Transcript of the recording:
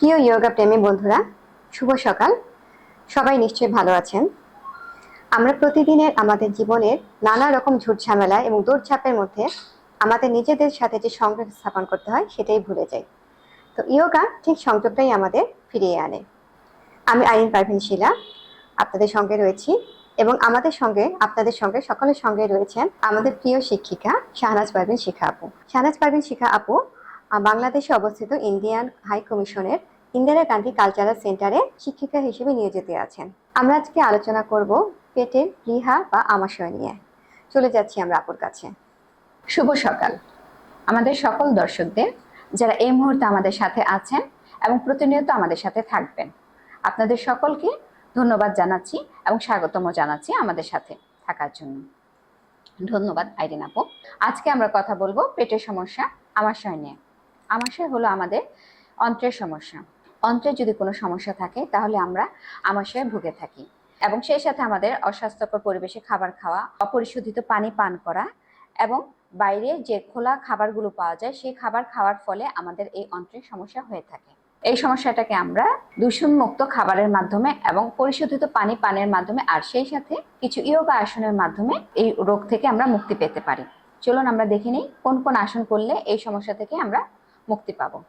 প্রিয় যোগা প্রেমী বন্ধুরা, শুভ সকাল। সবাই নিশ্চয়ই ভালো আছেন। আমরা প্রতিদিনের আমাদের জীবনের নানা রকম ঝামেলা এবং দৌড়ঝাঁপের মধ্যে আমাদের নিজেদের সাথে যে সংযোগ স্থাপন করতে হয়, সেটাই ভুলে যাই। তো ইয়োগা ঠিক সংযোগটাই আমাদের ফিরিয়ে আনে। আমি আইন পারভিন শিলা, আপনাদের সঙ্গে রয়েছি এবং আমাদের সঙ্গে, আপনাদের সঙ্গে, সকলের সঙ্গে রয়েছেন আমাদের প্রিয় শিক্ষিকা শাহনাজ পারভিন শিখা আপু। শাহনাজ পারভিন শিখা আপু বাংলাদেশে অবস্থিত ইন্ডিয়ান হাই কমিশনের ইন্দিরা গান্ধী কালচারাল সেন্টারে শিক্ষিকা হিসেবে নিয়োজিত আছেন। আমরা আজকে আলোচনা করব পেটের রিহা বা আমাশয় নিয়ে। চলে যাচ্ছি আমরা আপুর কাছে। শুভ সকাল। আমাদের সকল দর্শকদের, যারা এই মুহূর্তে আমাদের সাথে আছেন এবং প্রতিনিয়ত আমাদের সাথে থাকবেন, আপনাদের সকলকে ধন্যবাদ জানাচ্ছি এবং স্বাগতম জানাচ্ছি আমাদের সাথে থাকার জন্য। ধন্যবাদ, আইরিন আপু। আজকে আমরা কথা বলব পেটের সমস্যা, আমাশয় নিয়ে। আমাশয় হলো আমাদের অন্ত্রের সমস্যা। অন্ত্রে যদি কোনো সমস্যা থাকে, তাহলে আমরা আমাশয়ে ভুগে থাকি। এবং সেই সাথে আমাদের অস্বাস্থ্যকর পরিবেশে খাবার খাওয়া, অপরিশোধিত পানি পান করা এবং বাইরে যে খোলা খাবারগুলো পাওয়া যায়, সেই খাবার খাওয়ার ফলে আমাদের এই অন্ত্রের সমস্যা হয়ে থাকে। এই সমস্যাটাকে আমরা দূষণ মুক্ত খাবারের মাধ্যমে এবং পরিশোধিত পানি পানের মাধ্যমে আর সেই সাথে কিছু ইয়োগা আসনের মাধ্যমে এই রোগ থেকে আমরা মুক্তি পেতে পারি। চলুন আমরা দেখে নিই কোন কোন আসন করলে এই সমস্যা থেকে আমরা মুক্তি পাবো।